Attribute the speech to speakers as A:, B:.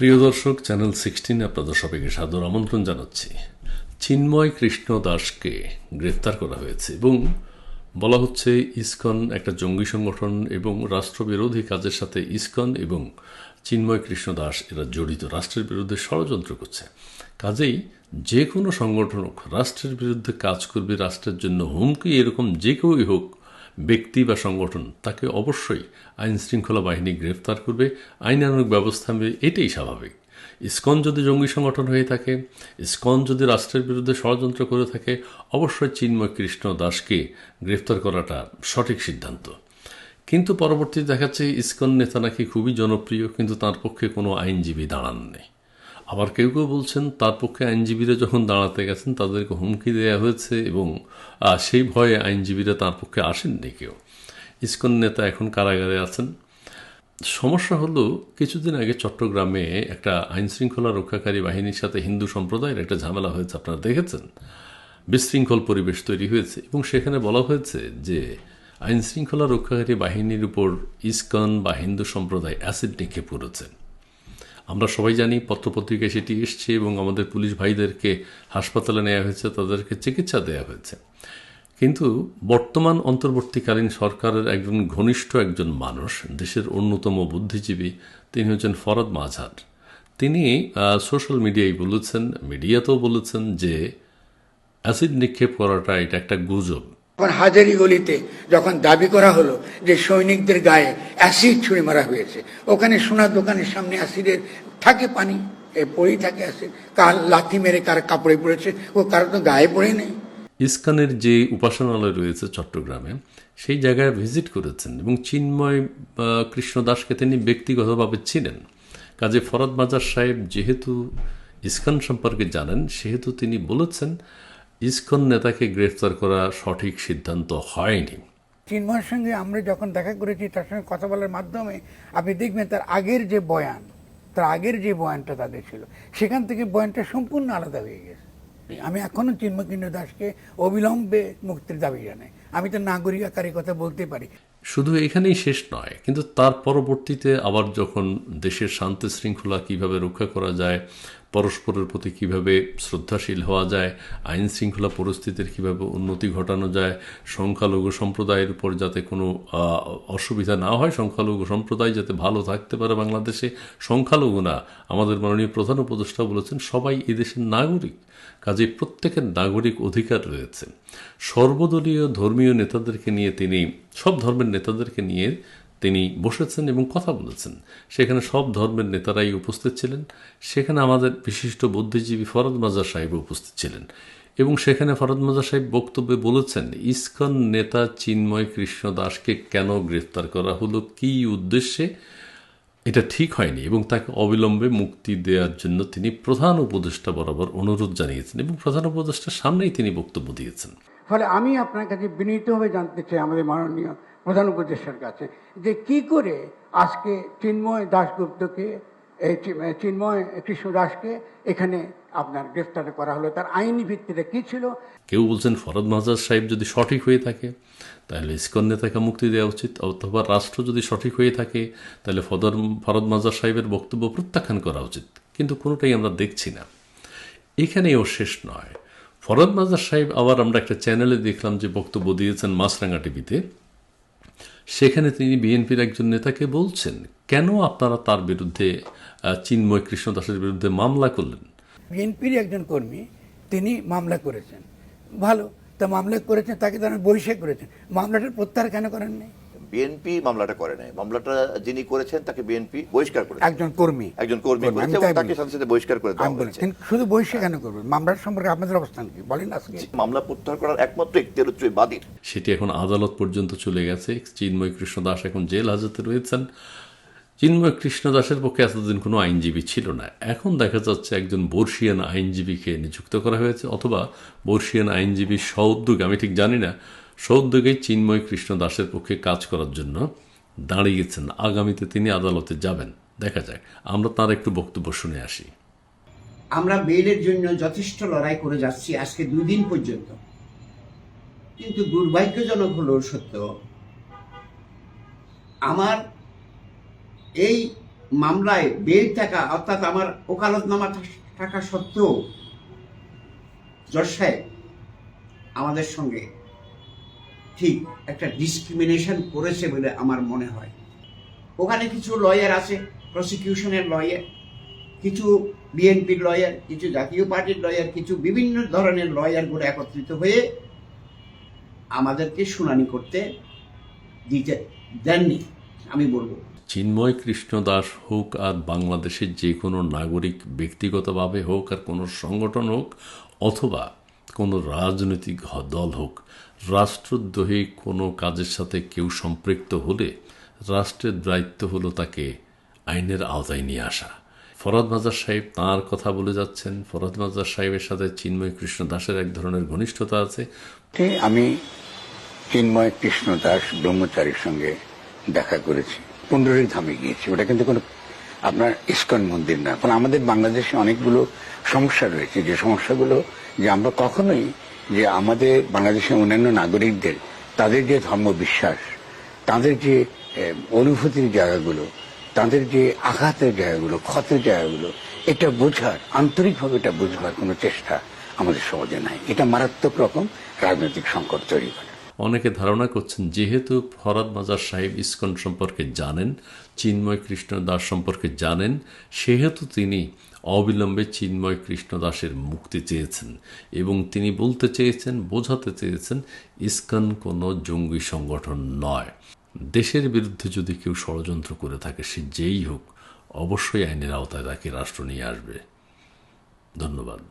A: প্রিয় দর্শক channel sixteen আপনাদের সবাইকে সাদর আমন্ত্রণ জানাচ্ছি। চিন্ময় কৃষ্ণ দাসকে গ্রেফতার করা হয়েছে এবং বলা হচ্ছে ইসকন একটা জঙ্গি সংগঠন এবং রাষ্ট্রবিরোধী কাজের সাথে ইসকন এবং চিন্ময় কৃষ্ণ দাস এরা জড়িত, রাষ্ট্রের বিরুদ্ধে ষড়যন্ত্র করছে। কাজেই যে কোনো সংগঠন হোক, রাষ্ট্রের বিরুদ্ধে কাজ করবে, রাষ্ট্রের জন্য হুমকি এরকম যে কেউই হোক ব্যক্তি বা সংগঠন তাকে অবশ্যই আইন শৃঙ্খলা বাহিনী গ্রেফতার করবে। আইনানুগ ব্যবস্থা নেবে, এটাই স্বাভাবিক। ইসকন যদি জঙ্গি সংগঠন হয়ে থাকে, ইসকন যদি রাষ্ট্রের বিরুদ্ধে ষড়যন্ত্র করে থাকে, অবশ্যই চিন্ময় কৃষ্ণ দাসকে গ্রেফতার করাটা সঠিক সিদ্ধান্ত। কিন্তু পরবর্তীতে দেখাচ্ছে ইসকন নেতা নাকি খুবই জনপ্রিয়, কিন্তু তার পক্ষে কোনো আইনজীবী দাঁড়ান নেই আবার কেউ কেউ বলছেন, তার পক্ষে আইনজীবীরা যখন দাঁড়াতে গেছেন, তাদেরকে হুমকি দেওয়া হয়েছে এবং সেই ভয়ে আইনজীবীরা তার পক্ষে আসেননি কেউ। ইসকন নেতা এখন কারাগারে আছেন। সমস্যা হলো, কিছুদিন আগে চট্টগ্রামে একটা আইন শৃঙ্খলা রক্ষাকারী বাহিনীর সাথে হিন্দু সম্প্রদায়ের একটা ঝামেলা হয়েছে, আপনারা দেখেছেন? বিশৃঙ্খল পরিবেশ তৈরি হয়েছে এবং সেখানে বলা হয়েছে যে, আইনশৃঙ্খলা রক্ষাকারী বাহিনীর উপর ইসকন বা হিন্দু সম্প্রদায় অ্যাসিড নিক্ষেপ করেছে আমরা সবাই জানি পত্রপত্রিকায় সেটি এসছে এবং আমাদের পুলিশ ভাইদেরকে হাসপাতালে নেওয়া হয়েছে, তাদেরকে চিকিৎসা দেওয়া হয়েছে। কিন্তু বর্তমান অন্তর্বর্তীকালীন সরকারের একজন ঘনিষ্ঠ একজন মানুষ, দেশের অন্যতম বুদ্ধিজীবী, তিনি হচ্ছেন ফরদ মাঝার তিনি সোশ্যাল মিডিয়ায় বলেছেন, মিডিয়াতেও বলেছেন যে অ্যাসিড নিক্ষেপ করাটা এটা একটা গুজব।
B: এখন হাজারি গলিতে যখন দাবি করা হলো যে সৈনিকদের গায়ে অ্যাসিড ছুঁড়ে মারা হয়েছে, ওখানে সোনার দোকানের সামনে অ্যাসিডের থাকে পানি, এ পড়েই থাকে অ্যাসিড। কার লাথি মেরে কার কাপড়ে পড়েছে, ও কারও তো গায়ে পড়ে নেই।
A: ইস্কানের যে উপাসনালয় রয়েছে চট্টগ্রামে, সেই জায়গায় ভিজিট করেছেন এবং চিন্ময় কৃষ্ণ দাসকে তিনি ব্যক্তিগতভাবে চিনেন। কাজে ফরদ মাজার সাহেব যেহেতু ইস্কন সম্পর্কে জানেন, সেহেতু তিনি বলেছেন ইস্কন নেতাকে গ্রেফতার করা সঠিক সিদ্ধান্ত হয়নি।
B: চিন্ময়ের সঙ্গে আমরা যখন দেখা করেছি তার সঙ্গে কথা বলার মাধ্যমে আপনি দেখবেন তার আগের যে বয়ান তার আগের যে বয়ানটা তাদের ছিল সেখান থেকে বয়ানটা সম্পূর্ণ আলাদা হয়ে গেছে। আমি এখনও চিন্মকিন্ন দাসকে অবিলম্বে মুক্তির দাবি জানাই। আমি তো নাগরিক আকারে কথা বলতে পারি।
A: শুধু এখানেই শেষ নয় কিন্তু তার পরবর্তীতে আবার যখন দেশের শান্তি শৃঙ্খলা কীভাবে রক্ষা করা যায় পরস্পরের প্রতি কীভাবে শ্রদ্ধাশীল হওয়া যায় আইন শৃঙ্খলা পরিস্থিতির কীভাবে উন্নতি ঘটানো যায়, সংখ্যালঘু সম্প্রদায়ের উপর যাতে কোনো অসুবিধা না হয়, সংখ্যালঘু সম্প্রদায় যাতে ভালো থাকতে পারে বাংলাদেশে, সংখ্যালঘু না। আমাদের মাননীয় প্রধান উপদেষ্টা বলেছেন, সবাই এদেশের নাগরিক, কাজে প্রত্যেকের নাগরিক অধিকার রয়েছে। সর্বদলীয় ধর্মীয় নেতাদেরকে নিয়ে তিনি, সব ধর্মের নেতাদেরকে নিয়ে তিনি বসেছেন এবং কথা বলেছেন। সেখানে সব ধর্মের নেতারাই উপস্থিত ছিলেন। সেখানে আমাদের বিশিষ্ট বুদ্ধিজীবী ফরদ মাজার সাহেব উপস্থিত ছিলেন। এবং সেখানে ফরদ মাজার সাহেব বক্তব্যে বলেছেন, ইসকন নেতা চিন্ময় কৃষ্ণ দাসকে কেন গ্রেফতার করা হলো? কী উদ্দেশ্যে? এটা ঠিক হয়নি এবং তাকে অবিলম্বে মুক্তি দেওয়ার জন্য তিনি প্রধান উপদেষ্টা বরাবর অনুরোধ জানিয়েছেন এবং প্রধান উপদেষ্টার সামনেই তিনি বক্তব্য দিয়েছেন।
B: ফলে আমি আপনার কাছে বিনীতভাবে জানতে চাই আমাদের মাননীয় প্রধান উপদেষ্টার কাছে যে কি করে আজকে চিন্ময় দাশগুপ্তকে চিন্ময় কৃষ্ণ দাসকে এখানে আপনার গ্রেফতার করা হলো, তার আইনি ভিত্তিটা কি ছিল?
A: কেউ বলছেন ফরদ মাজার সাহেব যদি সঠিক হয়ে থাকে, তাহলে ইসকন নেতাকে মুক্তি দেওয়া উচিত, অথবা রাষ্ট্র যদি সঠিক হয়ে থাকে, তাহলে ফদর, ফরদ মাজার সাহেবের বক্তব্য প্রত্যাখ্যান করা উচিত। কিন্তু কোনোটাই আমরা দেখছি না। এখানেও শেষ নয়। ফরদ মাজার সাহেব আবার আমরা একটা চ্যানেলে দেখলাম যে বক্তব্য দিয়েছেন মাছরাঙ্গা টিভিতে। সেখানে তিনি বিএনপির একজন নেতাকে বলছেন, কেন আপনারা তার বিরুদ্ধে চিন্ময় কৃষ্ণ দাসের বিরুদ্ধে মামলা করলেন?
B: বিএনপির একজন কর্মী, তিনি মামলা করেছেন। ভালো, তা মামলা করেছেন, তাকে তারা বহিষ্কার করেছেন। মামলাটার প্রত্যাহার কেন করেননি?
C: বিএনপি মামলাটা করে নাই। মামলাটা যিনি করেছেন তাকে বিএনপি বহিষ্কার করেছে।
B: একজন কর্মী।
C: একজন কর্মী
B: কর্মী,
C: করেছে এবং তাকে। সাথে সাথে বহিষ্কার করে দেওয়া হয়েছে।
B: কিন্তু শুধু বহিষ্কার কেন করবেন? মামলার সম্পর্কে আপনাদের অবস্থান কি? বলেন আজকে।
C: মামলা প্রত্যাহার করার একমাত্র একটি হচ্ছে বাদীর।
A: সেটি এখন আদালত পর্যন্ত চলে গেছে। চিন্ময় কৃষ্ণ দাস এখন জেল হাজতে রয়েছেন। চিন্ময় কৃষ্ণ দাসের পক্ষে এতদিন কোনো আইনজীবী ছিল না। এখন দেখা যাচ্ছে একজন বর্ষিয়ান আইনজীবীকে নিযুক্ত করা হয়েছে অথবা বর্ষিয়ান আইনজীবী সৌদ্যোগ আমি ঠিক জানি না সৌদ্যোগে চিন্ময় কৃষ্ণ দাসের পক্ষে কাজ করার জন্য দাঁড়িয়েছেন। আগামীতে তিনি আদালতে যাবেন। দেখা যাক। আমরা তার একটু বক্তব্য শুনে আসি।
D: আমরা বেলের জন্য যথেষ্ট লড়াই করে যাচ্ছি আজকে দুই দিন পর্যন্ত। কিন্তু দুর্ভাগ্যজনক হলো সত্য, আমার এই মামলায় বেল টাকা অর্থাৎ আমার ওকালতনামা থাকা সত্ত্বেও জজ সাহেব আমাদের সঙ্গে ঠিক একটা ডিসক্রিমিনেশন করেছে বলে আমার মনে হয়। ওখানে কিছু লয়ার আছে প্রসিকিউশনের লয়ার কিছু বিএনপির লয়ার কিছু জাতীয় পার্টির লয়ার কিছু বিভিন্ন ধরনের লয়ারগুলো একত্রিত হয়ে আমাদেরকে শুনানি করতে দিতে দেননি, আমি বলব।
A: চিন্ময় কৃষ্ণ দাস হোক আর বাংলাদেশের যে কোনো নাগরিক ব্যক্তিগতভাবে হোক আর কোনো সংগঠন হোক, অথবা কোনো রাজনৈতিক দল হোক, রাষ্ট্রদ্রোহী কোনো কাজের সাথে কেউ সম্পৃক্ত হলে রাষ্ট্রের দায়িত্ব হলো তাকে আইনের আওতায় নিয়ে আসা। ফরাদ মাজার সাহেব তাঁর কথা বলে যাচ্ছেন। ফরাদ মাজার সাহেবের সাথে চিন্ময় কৃষ্ণ দাসের এক ধরনের ঘনিষ্ঠতা আছে।
E: আমি চিন্ময় কৃষ্ণ দাস ব্রহ্মচারীর সঙ্গে দেখা করেছি। পুণ্ডরীর ধামে গিয়েছি। ওটা কিন্তু কোনো আপনার ইস্কন মন্দির না। কারণ আমাদের বাংলাদেশে অনেকগুলো সমস্যা রয়েছে। যে সমস্যাগুলো যে আমরা কখনোই যে আমাদের বাংলাদেশের অন্যান্য নাগরিকদের, তাদের যে ধর্ম বিশ্বাস, তাদের যে অনুভূতির জায়গাগুলো, তাদের যে আঘাতের জায়গাগুলো, ক্ষতের জায়গাগুলো, এটা বোঝার, আন্তরিকভাবে এটা বোঝবার কোনো চেষ্টা আমাদের সমাজে নাই। এটা মারাত্মক রকম রাজনৈতিক সংকট তৈরি করে।
A: অনেকে ধারণা করছেন, যেহেতু ফরাদ মাজার সাহেব ইসকন সম্পর্কে জানেন, চিন্ময় কৃষ্ণ দাস সম্পর্কে জানেন, সেহেতু তিনি অবিলম্বে চিন্ময় কৃষ্ণ দাসের মুক্তি চেয়েছেন এবং তিনি বলতে চেয়েছেন, বোঝাতে চেয়েছেন, ইসকন কোনো জঙ্গি সংগঠন নয়। দেশের বিরুদ্ধে যদি কেউ ষড়যন্ত্র করে থাকে, সে যেই হোক, অবশ্যই আইনের আওতায় তাকে রাষ্ট্র নিয়ে আসবে। ধন্যবাদ।